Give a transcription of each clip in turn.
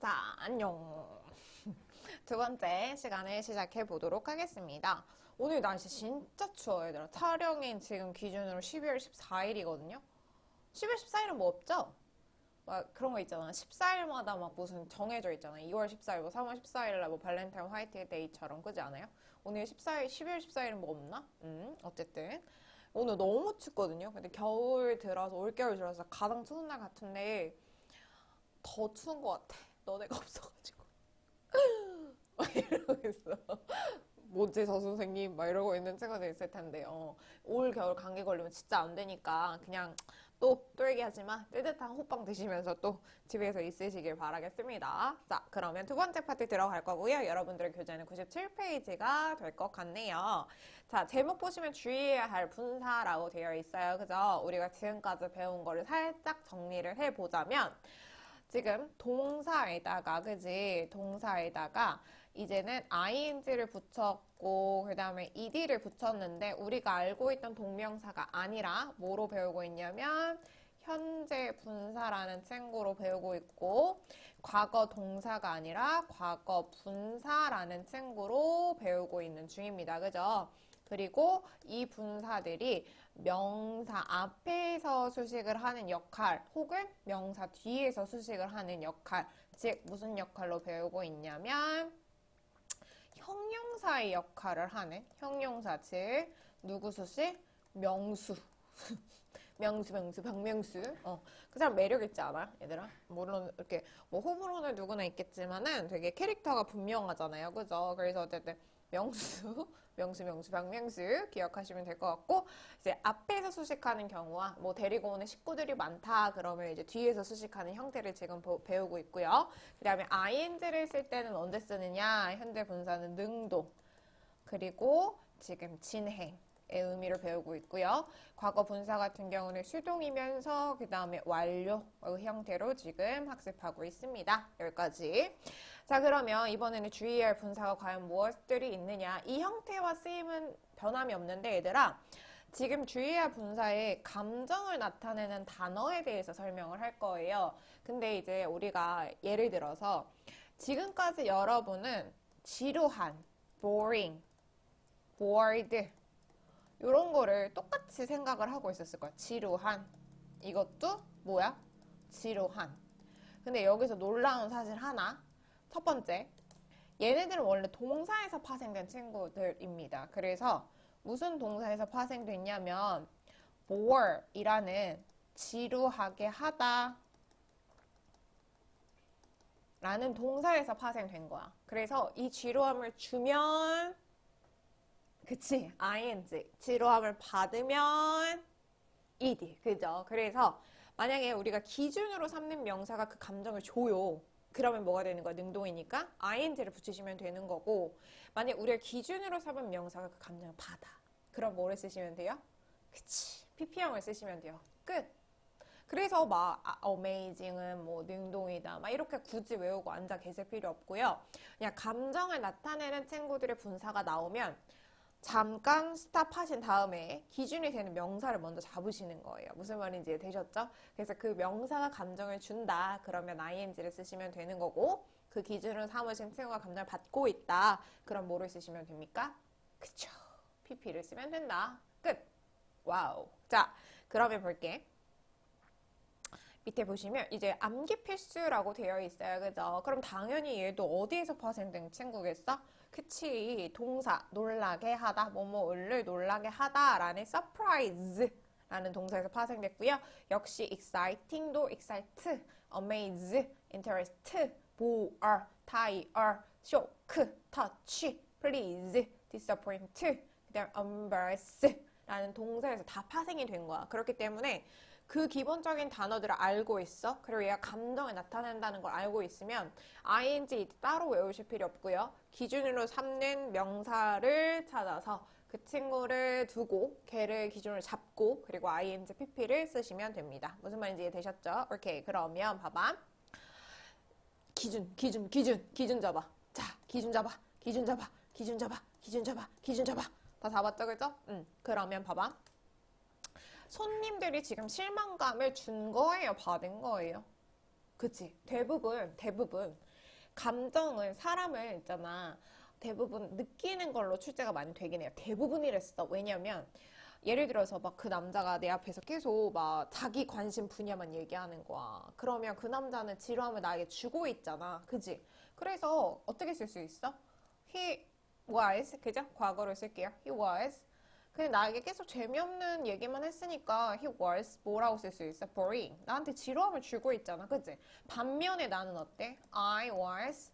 자, 안녕. 두 번째 시간을 시작해 보도록 하겠습니다. 오늘 날씨 진짜 추워요, 얘들아. 촬영인 지금 기준으로 12월 14일이거든요. 12월 14일은 뭐 없죠? 막 그런 거 있잖아. 14일마다 막 무슨 정해져 있잖아. 2월 14일, 뭐 3월 14일 날 뭐 발렌타인 화이트 데이처럼 그지 않아요? 오늘 14일, 12월 14일은 뭐 없나? 음, 어쨌든. 오늘 너무 춥거든요. 근데 겨울 들어서, 올겨울 들어서 가장 추운 날 같은데 더 추운 것 같아. 너네가 없어가지고. 막 이러고 있어. 뭐지, 저 선생님? 막 이러고 있는 친구들 있을 텐데, 어. 올 겨울 감기 걸리면 진짜 안 되니까, 그냥 또 똘기 하지만 뜨뜻한 호빵 드시면서 또 집에서 있으시길 바라겠습니다. 자, 그러면 두 번째 파트 들어갈 거고요. 여러분들의 교재는 97페이지가 될 것 같네요. 자, 제목 보시면 주의해야 할 분사라고 되어 있어요. 그죠? 우리가 지금까지 배운 거를 살짝 정리를 해보자면, 지금 동사에다가 그지 동사에다가 이제는 ing를 붙였고 그 다음에 ed를 붙였는데 우리가 알고 있던 동명사가 아니라 뭐로 배우고 있냐면 현재 분사라는 친구로 배우고 있고 과거 동사가 아니라 과거 분사라는 친구로 배우고 있는 중입니다. 그죠? 그리고 이 분사들이 명사 앞에서 수식을 하는 역할 혹은 명사 뒤에서 수식을 하는 역할, 즉 무슨 역할로 배우고 있냐면 형용사의 역할을 하는 형용사, 즉 누구 수식? 명수. 명수, 명수, 박명수. 어, 그 사람 매력 있지 않아? 얘들아? 물론 이렇게 뭐 호불호는 누구나 있겠지만은 되게 캐릭터가 분명하잖아요. 그죠? 그래서 어쨌든 명수, 명수, 명수, 박명수 기억하시면 될 것 같고 이제 앞에서 수식하는 경우와 뭐 데리고 오는 식구들이 많다 그러면 이제 뒤에서 수식하는 형태를 지금 보- 배우고 있고요. 그다음에 ing를 쓸 때는 언제 쓰느냐? 현재 분사는 능동 그리고 지금 진행. 의 의미를 배우고 있고요. 과거 분사 같은 경우는 수동이면서 그 다음에 완료의 형태로 지금 학습하고 있습니다. 여기까지. 자, 그러면 이번에는 주의해야 할 분사가 과연 무엇들이 있느냐. 이 형태와 쓰임은 변함이 없는데 얘들아, 지금 주의해야 할 분사의 감정을 나타내는 단어에 대해서 설명을 할 거예요. 근데 이제 우리가 예를 들어서 지금까지 여러분은 지루한, boring, bored, 이런 거를 똑같이 생각을 하고 있었을 거야. 지루한. 이것도 뭐야? 지루한. 근데 여기서 놀라운 사실 하나. 첫 번째. 얘네들은 원래 동사에서 파생된 친구들입니다. 그래서 무슨 동사에서 파생됐냐면 bore이라는 지루하게 하다 라는 동사에서 파생된 거야. 그래서 이 지루함을 주면 그치, ing. 지루함을 받으면 ed. 그죠? 그래서 만약에 우리가 기준으로 삼는 명사가 그 감정을 줘요. 그러면 뭐가 되는 거야? 능동이니까 ing를 붙이시면 되는 거고 만약 우리가 기준으로 삼은 명사가 그 감정을 받아. 그럼 뭐를 쓰시면 돼요? 그치, pp형을 쓰시면 돼요. 끝. 그래서 막 아, amazing은 뭐 능동이다 막 이렇게 굳이 외우고 앉아 계실 필요 없고요. 그냥 감정을 나타내는 친구들의 분사가 나오면 잠깐 스탑하신 다음에 기준이 되는 명사를 먼저 잡으시는 거예요. 무슨 말인지 되셨죠? 그래서 그 명사가 감정을 준다. 그러면 ing를 쓰시면 되는 거고 그 기준으로 삼으신 친구가 감정을 받고 있다. 그럼 뭐를 쓰시면 됩니까? 그쵸. pp를 쓰면 된다. 끝. 와우. 자, 그러면 볼게. 밑에 보시면 이제 암기 필수라고 되어 있어요. 그죠? 그럼 당연히 얘도 어디에서 파생된 친구겠어? 그치. 동사, 놀라게 하다, 뭐뭐를 놀라게 하다라는 surprise 라는 동사에서 파생됐고요. 역시 exciting도 excite, amaze, interest, bore, tire, shock, touch, please, disappoint, 그다음 embarrass 라는 동사에서 다 파생이 된 거야. 그렇기 때문에 그 기본적인 단어들을 알고 있어. 그리고 얘가 감정을 나타낸다는 걸 알고 있으면 ing 따로 외우실 필요 없고요. 기준으로 삼는 명사를 찾아서 그 친구를 두고 걔를 기준으로 잡고 그리고 ing, pp를 쓰시면 됩니다. 무슨 말인지 이해되셨죠? 오케이. 그러면 봐봐. 기준, 기준, 기준, 기준 잡아. 자, 기준 잡아, 기준 잡아, 기준 잡아, 기준 잡아, 기준 잡아. 다 잡았죠, 그죠? 응. 그러면 봐봐. 손님들이 지금 실망감을 준 거예요, 받은 거예요? 그치? 대부분, 대부분 감정은 사람을 있잖아. 대부분 느끼는 걸로 출제가 많이 되긴 해요. 대부분이랬어. 왜냐면 예를 들어서 막 그 남자가 내 앞에서 계속 막 자기 관심 분야만 얘기하는 거야. 그러면 그 남자는 지루함을 나에게 주고 있잖아. 그지? 그래서 어떻게 쓸 수 있어? He was, 그죠? 과거를 쓸게요. He was. 근데 나에게 계속 재미없는 얘기만 했으니까 he was 뭐라고 쓸 수 있어? boring. 나한테 지루함을 주고 있잖아. 그지? 반면에 나는 어때? I was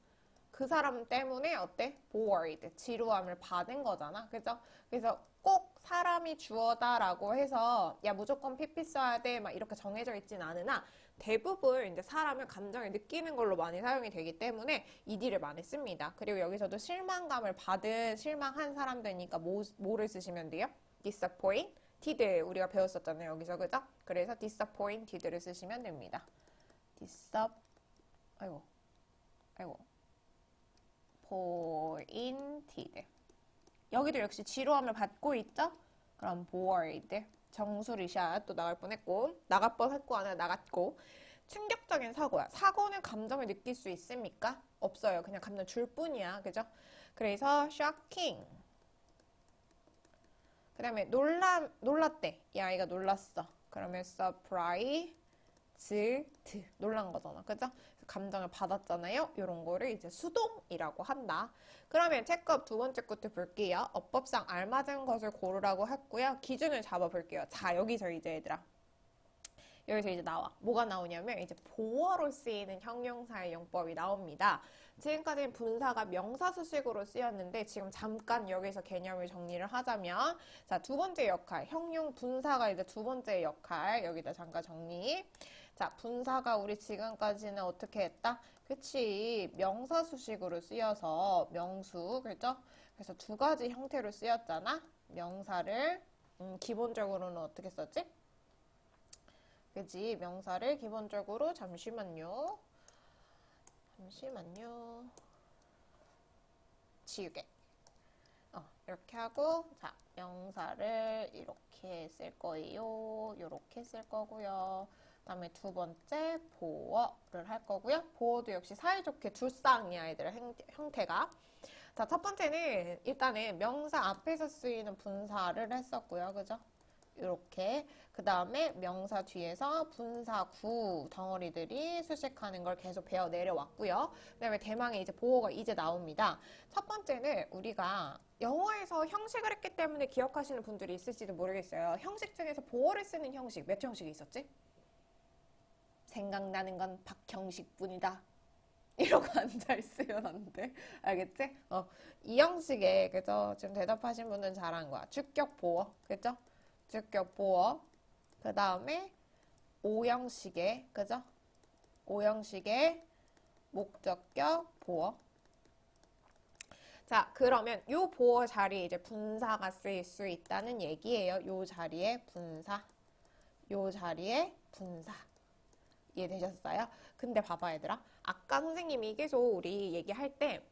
그 사람 때문에 어때? bored. 지루함을 받은 거잖아. 그죠? 그래서 꼭 사람이 주어다라고 해서 야 무조건 PP 써야 돼 막 이렇게 정해져 있진 않으나 대부분 이제 사람은 감정을 느끼는 걸로 많이 사용이 되기 때문에 ed를 많이 씁니다. 그리고 여기서도 실망감을 받은 실망한 사람들이니까 뭐, 뭐를 쓰시면 돼요? disappointed 우리가 배웠었잖아요 여기서 그죠? 그래서 disappointed를 쓰시면 됩니다. disap 아이고 아이고 pointed 여기도 역시 지루함을 받고 있죠? 그럼 bored 정수리샷 또 나갈 뻔했고 나갈 뻔했고 아니라 나갔고 충격적인 사고야. 사고는 감정을 느낄 수 있습니까? 없어요. 그냥 감정 줄 뿐이야. 그죠? 그래서 shocking 그 다음에 놀라, 놀랐대. 이 아이가 놀랐어. 그러면 surprised 놀란 거잖아. 그죠? 감정을 받았잖아요. 이런 거를 이제 수동이라고 한다. 그러면 체크업 두 번째 것도 볼게요. 어법상 알맞은 것을 고르라고 했고요. 기준을 잡아 볼게요. 자, 여기서 이제 얘들아. 여기서 이제 나와. 뭐가 나오냐면 이제 보어로 쓰이는 형용사의 용법이 나옵니다. 지금까지는 분사가 명사 수식으로 쓰였는데 지금 잠깐 여기서 개념을 정리를 하자면 자, 두 번째 역할, 형용 분사가 이제 두 번째 역할 여기다 잠깐 정리. 자, 분사가 우리 지금까지는 어떻게 했다? 그치, 명사 수식으로 쓰여서 명수, 그죠? 그래서 두 가지 형태로 쓰였잖아. 명사를 음, 기본적으로는 어떻게 썼지? 그지 명사를 기본적으로 잠시만요. 잠시만요. 지우개. 어, 이렇게 하고 자 명사를 이렇게 쓸 거예요. 이렇게 쓸 거고요. 그다음에 두 번째 보어를 할 거고요. 보어도 역시 사이좋게 두 쌍이 아이들의 행- 형태가. 자, 첫 번째는 일단은 명사 앞에서 쓰이는 분사를 했었고요. 그죠? 이렇게 그 다음에 명사 뒤에서 분사 구 덩어리들이 수식하는 걸 계속 배워 내려왔고요. 그 다음에 대망의 이제 보호가 이제 나옵니다. 첫 번째는 우리가 영어에서 형식을 했기 때문에 기억하시는 분들이 있을지도 모르겠어요. 형식 중에서 보호를 쓰는 형식 몇 형식이 있었지? 생각나는 건 박형식 뿐이다. 이러고 앉아있으면 안 돼. 알겠지? 어, 이 형식에, 그죠? 지금 대답하신 분은 잘한 거야. 주격 보어. 그죠? 주격 보어. 그 다음에 오형식의, 그죠? 오형식의 목적격 보어. 자, 그러면 요 보어 자리에 이제 분사가 쓰일 수 있다는 얘기예요. 요 자리에 분사. 요 자리에 분사. 이해되셨어요? 근데 봐봐 얘들아. 아까 선생님이 계속 우리 얘기할 때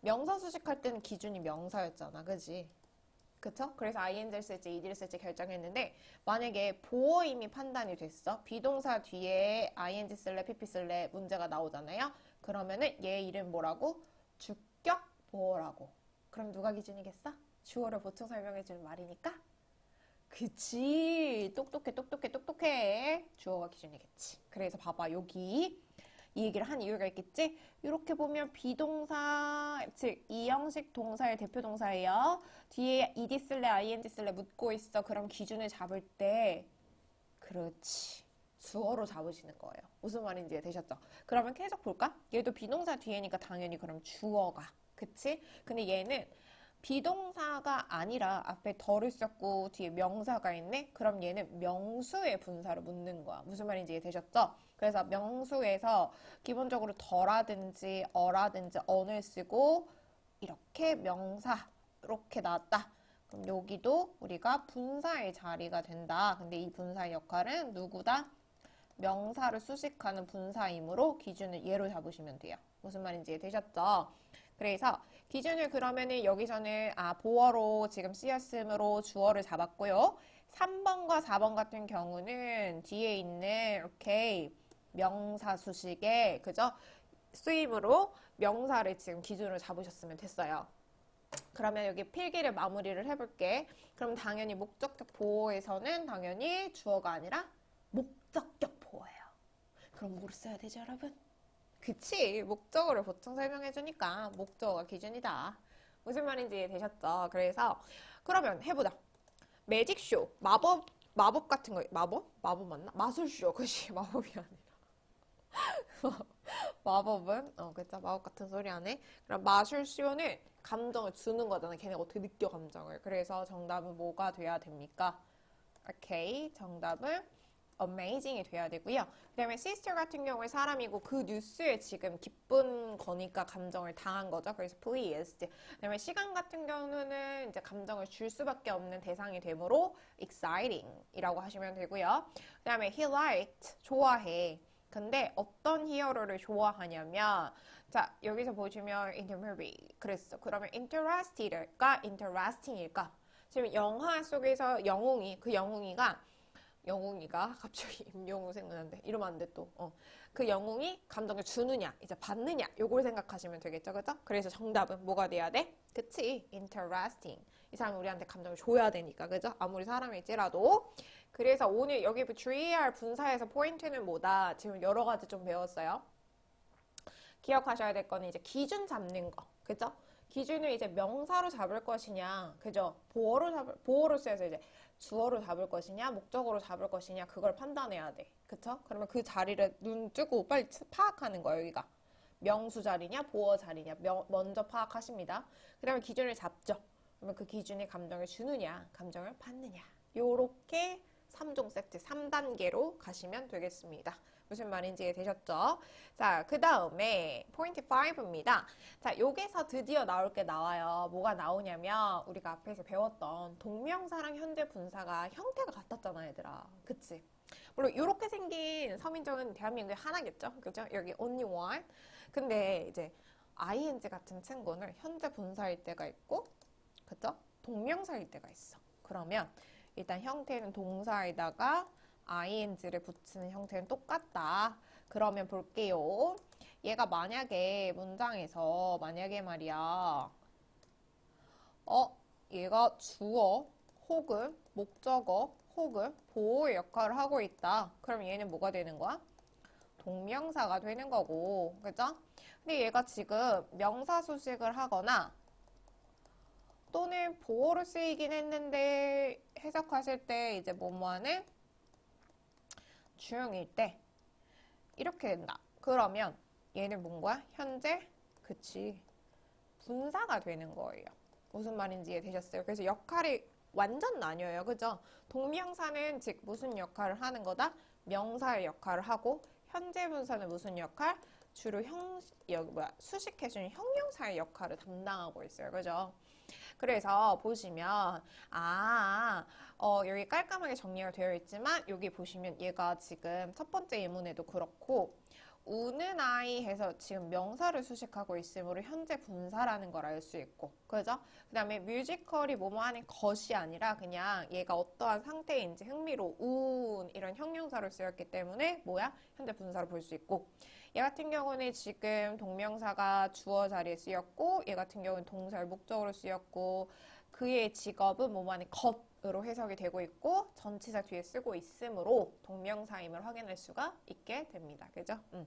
명사 수식할 때는 기준이 명사였잖아. 그지? 그쵸? 그래서 ing를 쓸지 ed를 쓸지 결정했는데 만약에 보어 이미 판단이 됐어. 비동사 뒤에 ing 쓸래 pp 쓸래 문제가 나오잖아요. 그러면은 얘 이름 뭐라고? 주격 보어라고. 그럼 누가 기준이겠어? 주어를 보충 설명해 주는 말이니까 그치. 똑똑해 똑똑해 똑똑해. 주어가 기준이겠지 그래서 봐봐 여기. 이 얘기를 한 이유가 있겠지? 이렇게 보면 비동사 즉 이형식 동사의 대표 동사예요. 뒤에 ed 쓸래 ing 쓸래 묻고 있어. 그럼 기준을 잡을 때 그렇지. 주어로 잡으시는 거예요. 무슨 말인지 되셨죠? 그러면 계속 볼까? 얘도 비동사 뒤에니까 당연히 그럼 주어가. 그치? 근데 얘는 비동사가 아니라 앞에 덜을 썼고 뒤에 명사가 있네? 그럼 얘는 명수의 분사를 묻는 거야. 무슨 말인지 이해되셨죠? 그래서 명수에서 기본적으로 덜하든지 어라든지 언을 쓰고 이렇게 명사 이렇게 나왔다. 그럼 여기도 우리가 분사의 자리가 된다. 근데 이 분사의 역할은 누구다? 명사를 수식하는 분사이므로 기준을 얘로 잡으시면 돼요. 무슨 말인지 이해되셨죠? 그래서 기준을 그러면은 여기서는 아 보어로 지금 쓰였으므로 주어를 잡았고요. 3번과 4번 같은 경우는 뒤에 있는 이렇게 명사 수식에 그죠? 쓰임으로 명사를 지금 기준으로 잡으셨으면 됐어요. 그러면 여기 필기를 마무리를 해볼게. 그럼 당연히 목적격 보호에서는 당연히 주어가 아니라 목적격 보호예요. 그럼 뭐를 써야 되죠, 여러분? 그치. 목적어를 보통 설명해 주니까 목적어가 기준이다. 무슨 말인지 이해되셨죠? 그래서 그러면 해보자. 매직쇼, 마법, 마법 같은 거, 마법? 마법 맞나? 마술쇼. 그치, 마법이 아니라. 마법은, 어, 그쵸. 마법 같은 소리 안 해. 그럼 마술쇼는 감정을 주는 거잖아. 걔네가 어떻게 느껴, 감정을. 그래서 정답은 뭐가 돼야 됩니까? 오케이. 정답은 amazing이 돼야 되고요. 그 다음에 sister 같은 경우에 사람이고 그 뉴스에 지금 기쁜 거니까 감정을 당한 거죠. 그래서 pleased. 그 다음에 시간 같은 경우는 이제 감정을 줄 수밖에 없는 대상이 되므로 exciting 이라고 하시면 되고요. 그 다음에 he liked. 좋아해. 근데 어떤 히어로를 좋아하냐면 자 여기서 보시면 in the movie 그랬어. 그러면 interested일까 interesting일까? 지금 영화 속에서 영웅이 그 영웅이가 영웅이가 갑자기 임영웅 생각나는데 이러면 안 돼 또. 어. 그 영웅이 감정을 주느냐, 이제 받느냐, 요걸 생각하시면 되겠죠, 그죠? 그래서 정답은 뭐가 돼야 돼? 그치? interesting. 이 사람이 우리한테 감정을 줘야 되니까, 그죠? 아무리 사람일지라도. 그래서 오늘 여기 GER 분사에서 포인트는 뭐다? 지금 여러 가지 좀 배웠어요. 기억하셔야 될 거는 이제 기준 잡는 거, 그죠? 기준을 이제 명사로 잡을 것이냐, 그죠? 보어로 잡을, 보어로 쓰여서 이제 주어로 잡을 것이냐, 목적어로 잡을 것이냐, 그걸 판단해야 돼. 그쵸? 그러면 그 자리를 눈 뜨고 빨리 치- 파악하는 거예요, 여기가. 명수 자리냐, 보어 자리냐, 명- 먼저 파악하십니다. 그 다음에 기준을 잡죠. 그러면 그 기준에 감정을 주느냐, 감정을 받느냐. 요렇게 3종 세트, 3단계로 가시면 되겠습니다. 무슨 말인지 되셨죠? 자, 그 다음에 포인트 5입니다. 자, 여기서 드디어 나올 게 나와요. 뭐가 나오냐면 우리가 앞에서 배웠던 동명사랑 현재 분사가 형태가 같았잖아, 얘들아. 그치? 물론 이렇게 생긴 서민적은 대한민국에 하나겠죠? 그죠? 여기 only one. 근데 이제 ing 같은 친구는 현재 분사일 때가 있고, 그죠? 동명사일 때가 있어. 그러면 일단 형태는 동사에다가 ing를 붙이는 형태는 똑같다. 그러면 볼게요. 얘가 만약에 문장에서 만약에 말이야. 어, 얘가 주어 혹은 목적어 혹은 보호의 역할을 하고 있다. 그럼 얘는 뭐가 되는 거야? 동명사가 되는 거고, 그죠? 근데 얘가 지금 명사 수식을 하거나 또는 보호로 쓰이긴 했는데 해석하실 때 이제 뭐뭐하는 주형일 때 이렇게 된다. 그러면 얘는 뭔 거야? 현재 그치 분사가 되는 거예요. 무슨 말인지 이해되셨어요? 그래서 역할이 완전 나뉘어요. 그죠? 동명사는 즉 무슨 역할을 하는 거다? 명사의 역할을 하고 현재 분사는 무슨 역할? 주로 형 여기 뭐야 수식해주는 형용사의 역할을 담당하고 있어요. 그죠? 그래서 보시면 아 어, 여기 깔끔하게 정리가 되어 있지만 여기 보시면 얘가 지금 첫 번째 예문에도 그렇고 우는 아이 해서 지금 명사를 수식하고 있으므로 현재 분사라는 걸 알 수 있고 그죠? 그 다음에 뮤지컬이 뭐뭐 하는 것이 아니라 그냥 얘가 어떠한 상태인지 흥미로 운 이런 형용사로 쓰였기 때문에 뭐야? 현재 분사로 볼 수 있고 얘 같은 경우는 지금 동명사가 주어 자리에 쓰였고 얘 같은 경우는 동사를 목적으로 쓰였고 그의 직업은 뭐뭐 하는 것으로 해석이 되고 있고 전치사 뒤에 쓰고 있으므로 동명사임을 확인할 수가 있게 됩니다. 그죠? 음.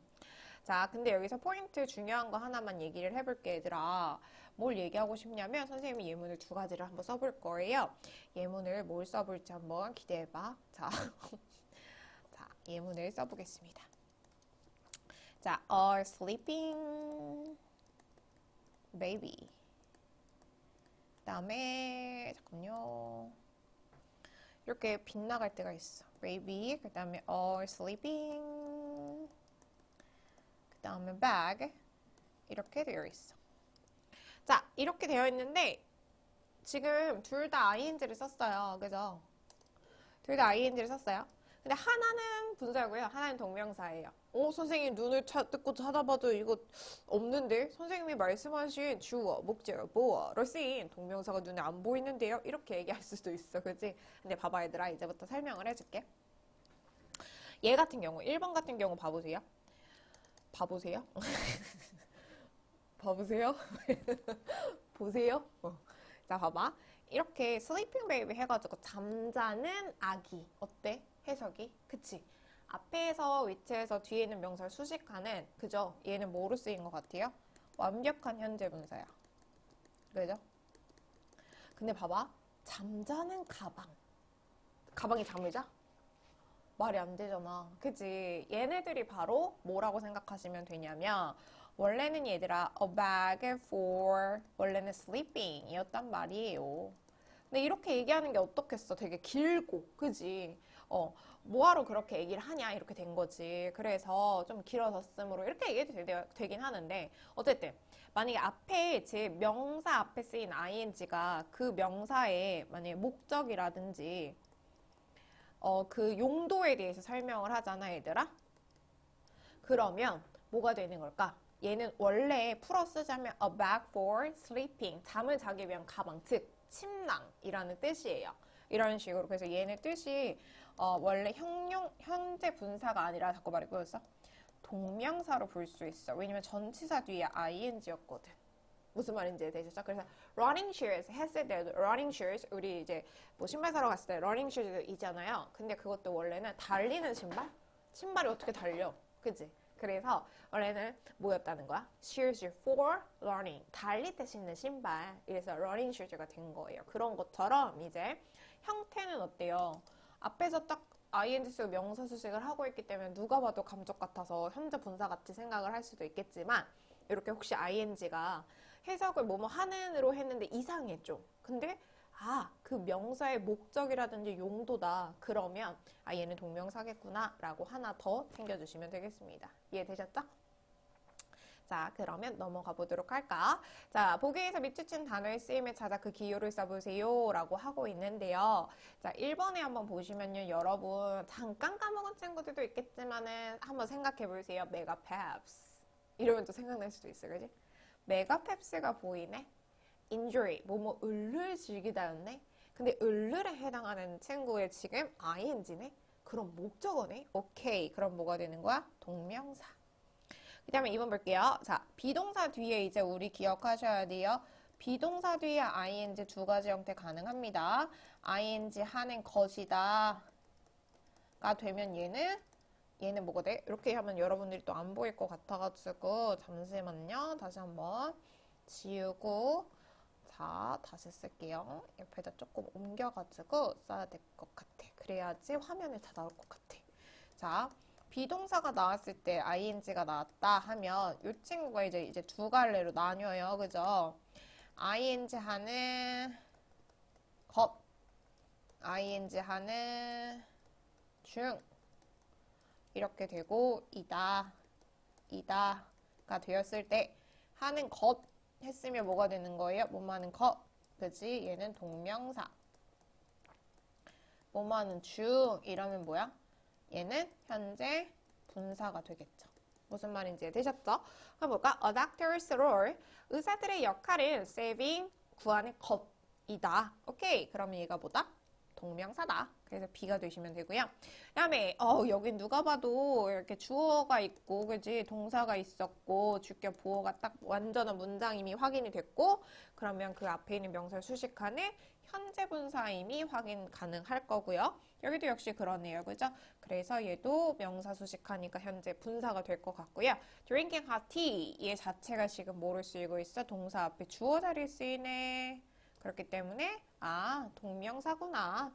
자, 근데 여기서 포인트 중요한 거 하나만 얘기를 해볼게, 얘들아. 뭘 얘기하고 싶냐면 선생님이 예문을 두 가지를 한번 써볼 거예요. 예문을 뭘 써볼지 한번 기대해봐. 자, 자 예문을 써보겠습니다. 자, are sleeping baby. 그 다음에 잠깐요. 이렇게 빗나갈 때가 있어. baby. 그 다음에 are sleeping. 그 다음에 bag. 이렇게 되어 있어. 자, 이렇게 되어 있는데 지금 둘 다 ing를 썼어요. 그죠? 둘 다 ing를 썼어요. 근데 하나는 분사고요. 하나는 동명사예요. 어, 선생님 눈을 차, 뜯고 찾아봐도 이거 없는데? 선생님이 말씀하신 주어, 목적어, 보어로 쓰인 동명사가 눈에 안 보이는데요? 이렇게 얘기할 수도 있어. 그지? 근데 봐봐 얘들아. 이제부터 설명을 해줄게. 얘 같은 경우, 1번 같은 경우 봐보세요. 봐보세요. 봐보세요. 보세요. 어. 자, 봐봐. 이렇게 sleeping baby 해가지고 잠자는 아기. 어때? 해석이? 그치? 앞에서 위치에서 뒤에 있는 명사를 수식하는 그죠? 얘는 뭐로 쓰인 것 같아요? 완벽한 현재 분사야. 그죠? 근데 봐봐. 잠자는 가방. 가방이 잠을 자? 말이 안 되잖아. 그지? 얘네들이 바로 뭐라고 생각하시면 되냐면, 원래는 얘들아, a bag for, 원래는 sleeping 이었단 말이에요. 근데 이렇게 얘기하는 게 어떻겠어? 되게 길고, 그지? 어, 뭐하러 그렇게 얘기를 하냐? 이렇게 된 거지. 그래서 좀 길어졌으므로 이렇게 얘기해도 되, 되긴 하는데, 어쨌든, 만약에 앞에 제 명사 앞에 쓰인 ing가 그 명사의 만약에 목적이라든지, 어, 그 용도에 대해서 설명을 하잖아, 얘들아. 그러면 뭐가 되는 걸까? 얘는 원래 풀어 쓰자면 a bag for sleeping, 잠을 자기 위한 가방, 즉 침낭이라는 뜻이에요. 이런 식으로 그래서 얘네 뜻이 어, 원래 형용 현재 분사가 아니라 자꾸 말이 꼬였어. 동명사로 볼 수 있어. 왜냐면 전치사 뒤에 ing였거든. 무슨 말인지 되셨죠? 그래서 running shoes 했을 때도 running shoes 우리 이제 뭐 신발 사러 갔을 때 running shoes 있잖아요. 근데 그것도 원래는 달리는 신발? 신발이 어떻게 달려? 그지? 그래서 원래는 뭐였다는 거야? shoes for running 달릴 때 신는 신발. 이래서 running shoes가 된 거예요. 그런 것처럼 이제 형태는 어때요? 앞에서 딱 ing 쓰고 명사 수식을 하고 있기 때문에 누가 봐도 감쪽 같아서 현재 분사 같이 생각을 할 수도 있겠지만 이렇게 혹시 ing가 해석을 뭐뭐 하는으로 했는데 이상해 좀. 근데 아, 그 명사의 목적이라든지 용도다. 그러면 아, 얘는 동명사겠구나 라고 하나 더 챙겨주시면 되겠습니다. 이해되셨죠? 자, 그러면 넘어가 보도록 할까? 자, 보기에서 밑줄친 단어의 쓰임에 찾아 그 기호를 써보세요. 라고 하고 있는데요. 자, 1번에 한번 보시면요. 여러분, 잠깐 까먹은 친구들도 있겠지만은 한번 생각해 보세요. 메가펩스. 이러면 또 생각날 수도 있어요. 그지? 메가펩스가 보이네? injury, 뭐뭐 을을 즐기다였네? 근데 을을에 해당하는 친구의 지금 ing네? 그럼 목적어네? 오케이. 그럼 뭐가 되는 거야? 동명사. 그 다음에 2번 볼게요. 자, 비동사 뒤에 이제 우리 기억하셔야 돼요. 비동사 뒤에 ing 두 가지 형태 가능합니다. ing 하는 것이다. 가 되면 얘는 얘는 뭐가 돼? 이렇게 하면 여러분들이 또 안 보일 것 같아가지고 잠시만요. 다시 한번 지우고 자 다시 쓸게요. 옆에다 조금 옮겨가지고 써야 될 것 같아. 그래야지 화면에 다 나올 것 같아. 자 비동사가 나왔을 때 ing가 나왔다 하면 이 친구가 이제 이제 두 갈래로 나뉘어요. 그죠? ing 하는 것, ing 하는 중 이렇게 되고 이다, 이다가 되었을 때 하는 것 했으면 뭐가 되는 거예요? 뭐하는 것, 그지? 얘는 동명사. 뭐하는 중 이러면 뭐야? 얘는 현재 분사가 되겠죠. 무슨 말인지 되셨죠? 한번 볼까? A doctor's role. 의사들의 역할은 saving, 구하는 것이다. 오케이. 그럼 얘가 뭐다? 동명사다. 그래서 B가 되시면 되고요. 그 다음에 어, 여긴 누가 봐도 이렇게 주어가 있고 그지 동사가 있었고 주격 보어가 딱 완전한 문장 이미 확인이 됐고 그러면 그 앞에 있는 명사를 수식하는 현재 분사임이 확인 가능할 거고요. 여기도 역시 그러네요. 그죠? 그래서 얘도 명사 수식하니까 현재 분사가 될 것 같고요. drinking hot tea 얘 자체가 지금 뭐를 쓰이고 있어? 동사 앞에 주어 자리에 쓰이네. 그렇기 때문에 아 동명사구나.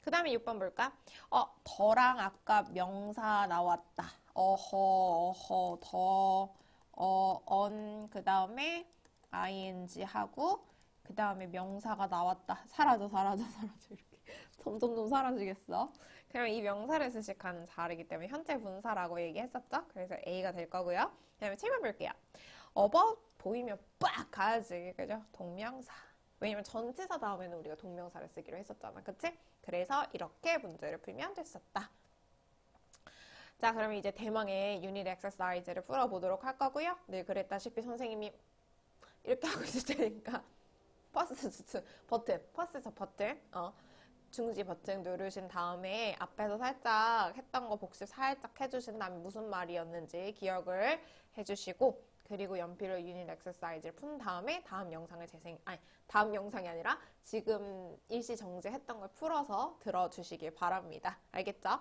그 다음에 6번 볼까? 어, 더랑 아까 명사 나왔다. 어허, 어허, 더, 어, 언, 그 다음에 ing 하고, 그 다음에 명사가 나왔다. 사라져, 사라져, 사라져. 이렇게. 점점점 사라지겠어. 그러면 이 명사를 수식하는 자리이기 때문에 현재 분사라고 얘기했었죠? 그래서 A가 될 거고요. 그 다음에 7번 볼게요. about 보이면 빡 가야지. 그죠? 동명사. 왜냐면 전치사 다음에는 우리가 동명사를 쓰기로 했었잖아. 그치? 그래서 이렇게 문제를 풀면 됐었다. 자, 그러면 이제 대망의 유닛 엑서사이즈를 풀어보도록 할 거고요. 늘 그랬다시피 선생님이 이렇게 하고 있을 테니까 퍼스트 버튼, 퍼스트 버튼, 어, 중지 버튼 누르신 다음에 앞에서 살짝 했던 거 복습 살짝 해주신 다음에 무슨 말이었는지 기억을 해주시고 그리고 연필로 유닛 엑서사이즈를 푼 다음에 다음 영상을 재생 아니 다음 영상이 아니라 지금 일시 정지했던 걸 풀어서 들어주시길 바랍니다. 알겠죠?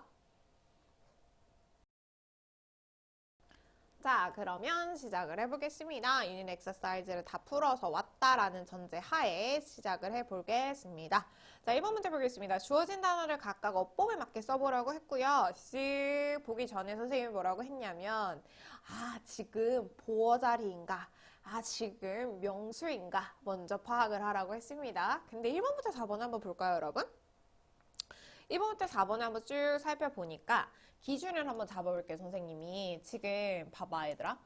자, 그러면 시작을 해보겠습니다. 유닛 엑서사이즈를 다 풀어서 왔다라는 전제 하에 시작을 해보겠습니다. 자, 1번 문제 보겠습니다. 주어진 단어를 각각 어법에 맞게 써보라고 했고요. 쓱 보기 전에 선생님이 뭐라고 했냐면 아, 지금 보어 자리인가? 아, 지금 명수인가? 먼저 파악을 하라고 했습니다. 근데 1번부터 4번 한번 볼까요, 여러분? 1번부터 4번을 한번 쭉 살펴보니까 기준을 한번 잡아볼게요, 선생님이. 지금 봐봐, 얘들아.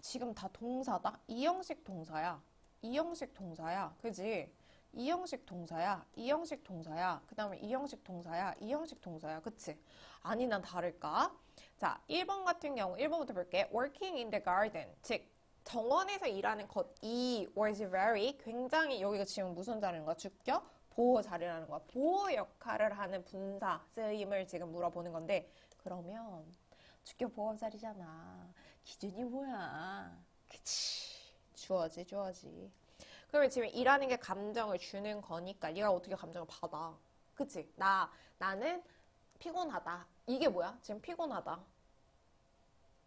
지금 다 동사다? 이형식 동사야. 이형식 동사야. 그지? 이형식 동사야. 이형식 동사야. 그 다음에 이형식 동사야. 이형식 동사야. 그치? 아니, 난 다를까? 자, 1번 같은 경우, 1번부터 볼게. working in the garden. 즉, 정원에서 일하는 것, 이 was very 굉장히 여기가 지금 무슨 자리인 거야? 주격? 보호 자리라는 거야. 보호 역할을 하는 분사 쓰임을 지금 물어보는 건데 그러면 주격 보호 자리잖아. 기준이 뭐야? 그치. 주어지, 주어지. 그러면 지금 일하는 게 감정을 주는 거니까 얘가 어떻게 감정을 받아? 그치? 나, 나는 피곤하다. 이게 뭐야? 지금 피곤하다.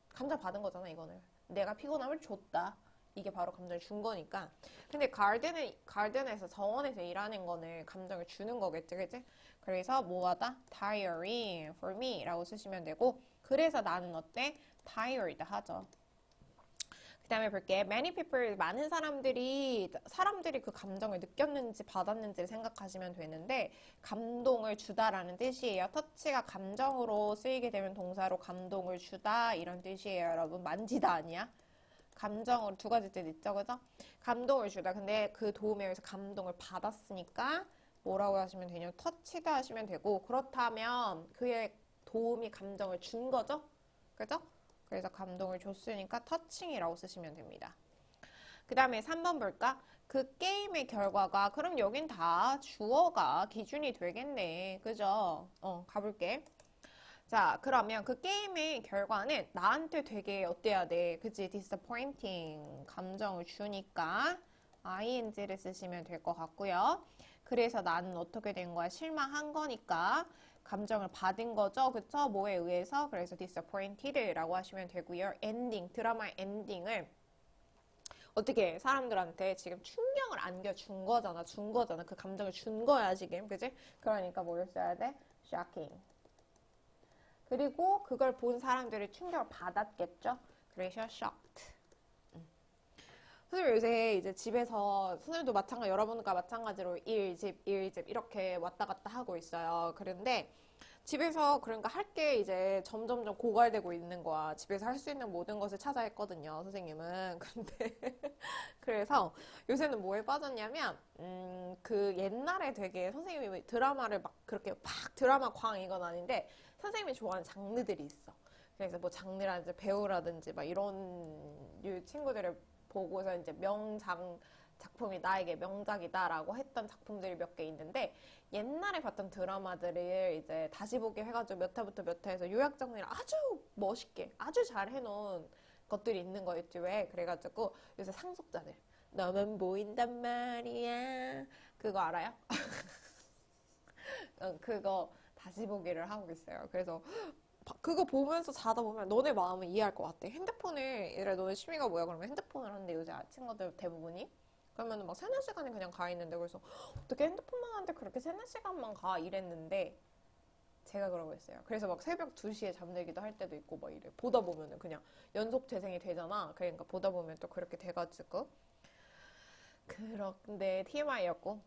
감정 받은 거잖아, 이거는. 내가 피곤함을 줬다. 이게 바로 감정을 준 거니까. 근데 가든에, 가든에서 정원에서 일하는 거는 감정을 주는 거겠지, 그치? 그래서 뭐하다? tiring for me 라고 쓰시면 되고, 그래서 나는 어때? tired 하죠. 그 다음에 볼게. many people, 많은 사람들이, 사람들이 그 감정을 느꼈는지 받았는지를 생각하시면 되는데, 감동을 주다라는 뜻이에요. 터치가 감정으로 쓰이게 되면 동사로 감동을 주다, 이런 뜻이에요, 여러분. 만지다 아니야? 감정으로 두 가지 뜻 있죠, 그죠? 감동을 주다. 근데 그 도움에 의해서 감동을 받았으니까 뭐라고 하시면 되냐? 터치다 하시면 되고, 그렇다면 그의 도움이 감정을 준 거죠? 그죠? 그래서 감동을 줬으니까 터칭이라고 쓰시면 됩니다. 그 다음에 3번 볼까? 그 게임의 결과가, 그럼 여긴 다 주어가 기준이 되겠네. 그죠? 어, 가볼게. 자, 그러면 그 게임의 결과는 나한테 되게 어때야 돼? 그치? disappointing. 감정을 주니까 ing를 쓰시면 될 것 같고요. 그래서 나는 어떻게 된 거야? 실망한 거니까 감정을 받은 거죠. 그쵸? 뭐에 의해서? 그래서 disappointed라고 하시면 되고요. 엔딩, 드라마의 엔딩을 어떻게 해? 사람들한테 지금 충격을 안겨준 거잖아. 준 거잖아. 그 감정을 준 거야, 지금. 그지? 그러니까 뭐를 써야 돼? shocking. 그리고 그걸 본 사람들이 충격을 받았겠죠? 그래서 shocked. 음. 선생님 요새 이제 집에서 선생님도 마찬가지 여러분과 마찬가지로 일 집 일 집 이렇게 왔다 갔다 하고 있어요. 그런데 집에서 그러니까 할 게 이제 점점점 고갈되고 있는 거야. 집에서 할 수 있는 모든 것을 찾아 했거든요, 선생님은. 근데 그래서 요새는 뭐에 빠졌냐면 음, 그 옛날에 되게 선생님이 드라마를 막 그렇게 막 드라마 광 이건 아닌데 선생님이 좋아하는 장르들이 있어. 그래서 뭐 장르라든지 배우라든지 막 이런 류 친구들을 보고서 이제 명장 작품이 나에게 명작이다라고 했던 작품들이 몇 개 있는데 옛날에 봤던 드라마들을 이제 다시 보기 해가지고 몇 회부터 몇 회에서 요약 정리를 아주 멋있게 아주 잘 해놓은 것들이 있는 거였지 왜 그래가지고 요새 상속자들 너만 보인단 말이야 그거 알아요? 어, 그거 다시 보기를 하고 있어요. 그래서 바- 그거 보면서 자다 보면 너네 마음을 이해할 것 같아. 핸드폰을 얘들아 너네 취미가 뭐야? 그러면 핸드폰을 하는데 요새 친구들 대부분이 그러면 막 세네 시간이 그냥 가 있는데 그래서 어떻게 핸드폰만 하는데 그렇게 세네 시간만 가 이랬는데 제가 그러고 있어요. 그래서 막 새벽 2시에 잠들기도 할 때도 있고 막 이래. 보다 보면은 그냥 연속 재생이 되잖아. 그러니까 보다 보면 또 그렇게 돼가지고 그런데 TMI였고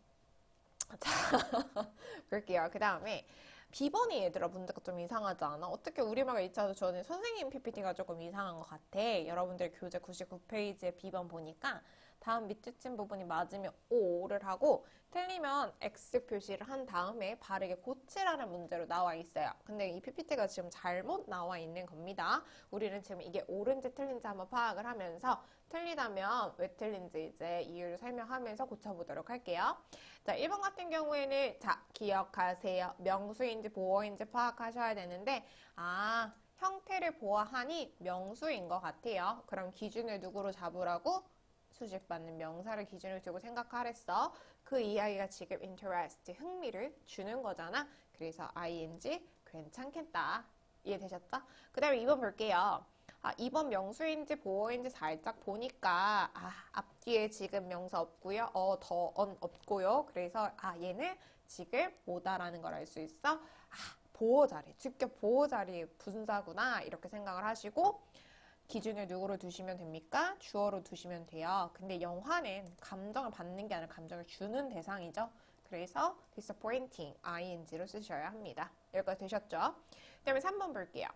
자 볼게요. 그 다음에 비번이 얘들아 문제가 좀 이상하지 않아? 어떻게 우리말과 2차도 저는 선생님 PPT가 조금 이상한 것 같아. 여러분들 교재 99페이지에 비번 보니까 다음 밑줄친 부분이 맞으면 O를 하고 틀리면 X 표시를 한 다음에 바르게 고치라는 문제로 나와 있어요. 근데 이 PPT가 지금 잘못 나와 있는 겁니다. 우리는 지금 이게 옳은지 틀린지 한번 파악을 하면서 틀리다면 왜 틀린지 이제 이유를 설명하면서 고쳐보도록 할게요. 자, 1번 같은 경우에는 자, 기억하세요. 명수인지 보어인지 파악하셔야 되는데 아, 형태를 보아하니 명수인 것 같아요. 그럼 기준을 누구로 잡으라고? 수집받는 명사를 기준을 두고 생각하랬어. 그 이야기가 지금 interest, 흥미를 주는 거잖아. 그래서 ing 괜찮겠다. 이해되셨죠? 그 다음에 2번 볼게요. 아, 2번 명수인지 보어인지 살짝 보니까 아, 앞뒤에 지금 명사 없고요. 어, 더, 언 없고요. 그래서 아, 얘는 지금 뭐다라는 걸 알 수 있어. 아, 보호 자리, 주격 보호 자리 분사구나. 이렇게 생각을 하시고 기준을 누구로 두시면 됩니까? 주어로 두시면 돼요. 근데 영화는 감정을 받는 게 아니라 감정을 주는 대상이죠. 그래서 disappointing, ing로 쓰셔야 합니다. 여기까지 되셨죠? 그 다음에 3번 볼게요.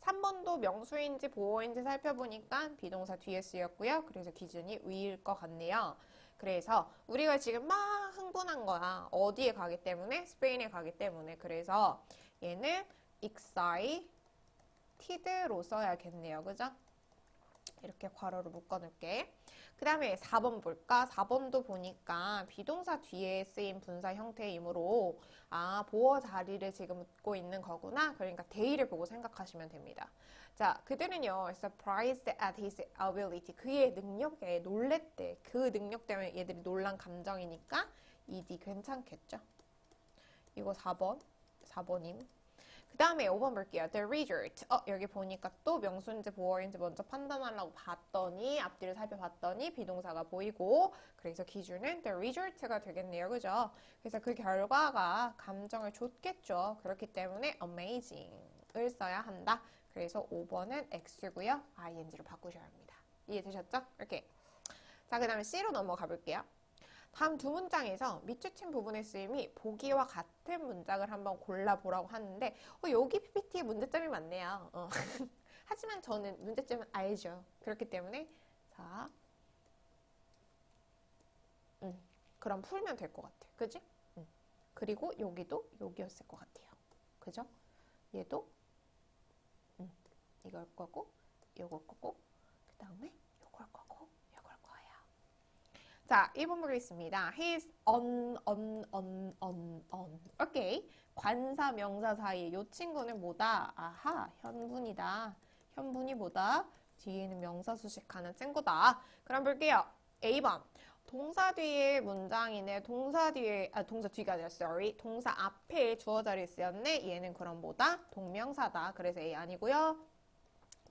3번도 명수인지 보어인지 살펴보니까 비동사 뒤에 쓰였고요. 그래서 기준이 위일 것 같네요. 그래서 우리가 지금 막 흥분한 거야. 어디에 가기 때문에? 스페인에 가기 때문에. 그래서 얘는 excited로 써야겠네요. 그죠? 이렇게 괄호로 묶어놓을게. 그 다음에 4번 볼까? 4번도 보니까 비동사 뒤에 쓰인 분사 형태이므로 아 보어 자리를 지금 묻고 있는 거구나. 그러니까 대의를 보고 생각하시면 됩니다. 자, 그들은요 surprised at his ability 그의 능력에 놀랬대. 그 능력 때문에 얘들이 놀란 감정이니까 ed 괜찮겠죠? 이거 4번, 4번임. 그 다음에 5번 볼게요. The result. 어, 여기 보니까 또 명수인지 보어인지 먼저 판단하려고 봤더니, 앞뒤를 살펴봤더니 비동사가 보이고, 그래서 기준은 the result가 되겠네요. 그죠? 그래서 그 결과가 감정을 줬겠죠. 그렇기 때문에 amazing을 써야 한다. 그래서 5번은 x고요. ing로 바꾸셔야 합니다. 이해되셨죠? 이렇게. 자, 그 다음에 C로 넘어가 볼게요. 다음 두 문장에서 밑줄친 부분의 쓰임이 보기와 같은 문장을 한번 골라보라고 하는데 어, 여기 PPT에 문제점이 많네요. 어. 하지만 저는 문제점은 알죠. 그렇기 때문에 자, 음, 그럼 풀면 될 것 같아. 그지? 음. 그리고 여기도 여기였을 것 같아요. 그죠? 얘도 음, 이걸 거고 요걸 거고 그 다음에 요걸 거고 요걸 거예요. 자, 1번 보겠습니다. He's on, on, on, on, on. 오케이. 관사, 명사 사이. 이 친구는 뭐다? 아하, 현분이다. 현분이 뭐다? 뒤에는 명사 수식하는 친구다. 그럼 볼게요. A번. 동사 뒤에 문장이네. 동사 뒤에, 아, 동사 뒤가 아니라, sorry. 동사 앞에 주어 자리에 쓰였네. 얘는 그럼 뭐다? 동명사다. 그래서 A 아니고요.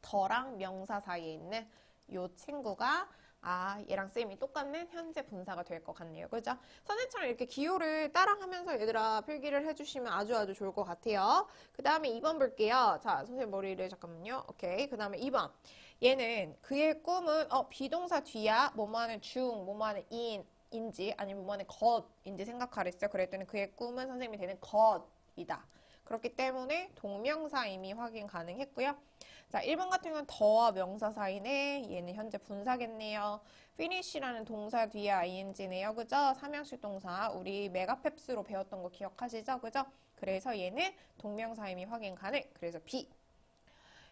더랑 명사 사이에 있는 요 친구가 아 얘랑 쌤이 똑같는 현재 분사가 될 것 같네요. 그죠? 선생처럼 이렇게 기호를 따라하면서 얘들아 필기를 해주시면 아주 아주 좋을 것 같아요. 그 다음에 2번 볼게요. 자 선생님 머리를 잠깐만요. 오케이. 그 다음에 2번 얘는 그의 꿈은 어 비동사 뒤야 뭐뭐하는 중 뭐뭐하는 인 인지 아니면 뭐뭐하는 것인지 생각하랬어요. 그랬더니 그의 꿈은 선생님이 되는 것이다. 그렇기 때문에 동명사 이미 확인 가능했고요. 자, 1번 같은 경우는 더와 명사 사이네. 얘는 현재 분사겠네요. finish라는 동사 뒤에 ing네요. 그죠? 삼형식 동사. 우리 메가펩스로 배웠던 거 기억하시죠? 그죠? 그래서 얘는 동명사 이미 확인 가능. 그래서 B.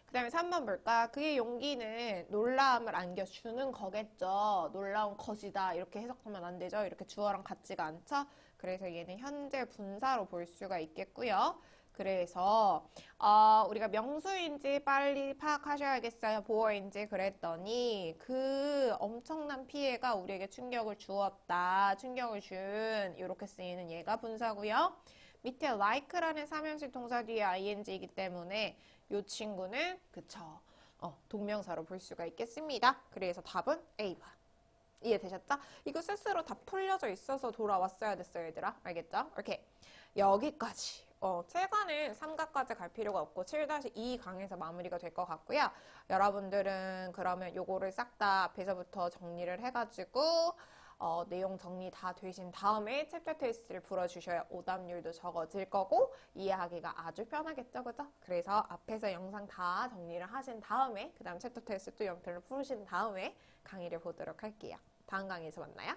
그 다음에 3번 볼까? 그의 용기는 놀라움을 안겨주는 거겠죠. 놀라운 것이다. 이렇게 해석하면 안 되죠. 이렇게 주어랑 같지가 않죠. 그래서 얘는 현재 분사로 볼 수가 있겠고요. 그래서 어, 우리가 명수인지 빨리 파악하셔야겠어요. 보어인지 그랬더니 그 엄청난 피해가 우리에게 충격을 주었다. 충격을 준 이렇게 쓰이는 얘가 분사고요. 밑에 like라는 삼형식 동사 뒤에 ing이기 때문에 이 친구는 그쵸 어, 동명사로 볼 수가 있겠습니다. 그래서 답은 A번. 이해되셨죠? 이거 스스로 다 풀려져 있어서 돌아왔어야 됐어요, 얘들아. 알겠죠? 이렇게 여기까지. 어, 7강은 삼각까지 갈 필요가 없고 7-2 강에서 마무리가 될 것 같고요. 여러분들은 그러면 요거를 싹 다 앞에서부터 정리를 해가지고 어, 내용 정리 다 되신 다음에 챕터 테스트를 풀어주셔야 오답률도 적어질 거고 이해하기가 아주 편하겠죠, 그죠? 그래서 앞에서 영상 다 정리를 하신 다음에 그 다음 챕터 테스트 또 연필로 풀으신 다음에 강의를 보도록 할게요. 다음 강의에서 만나요.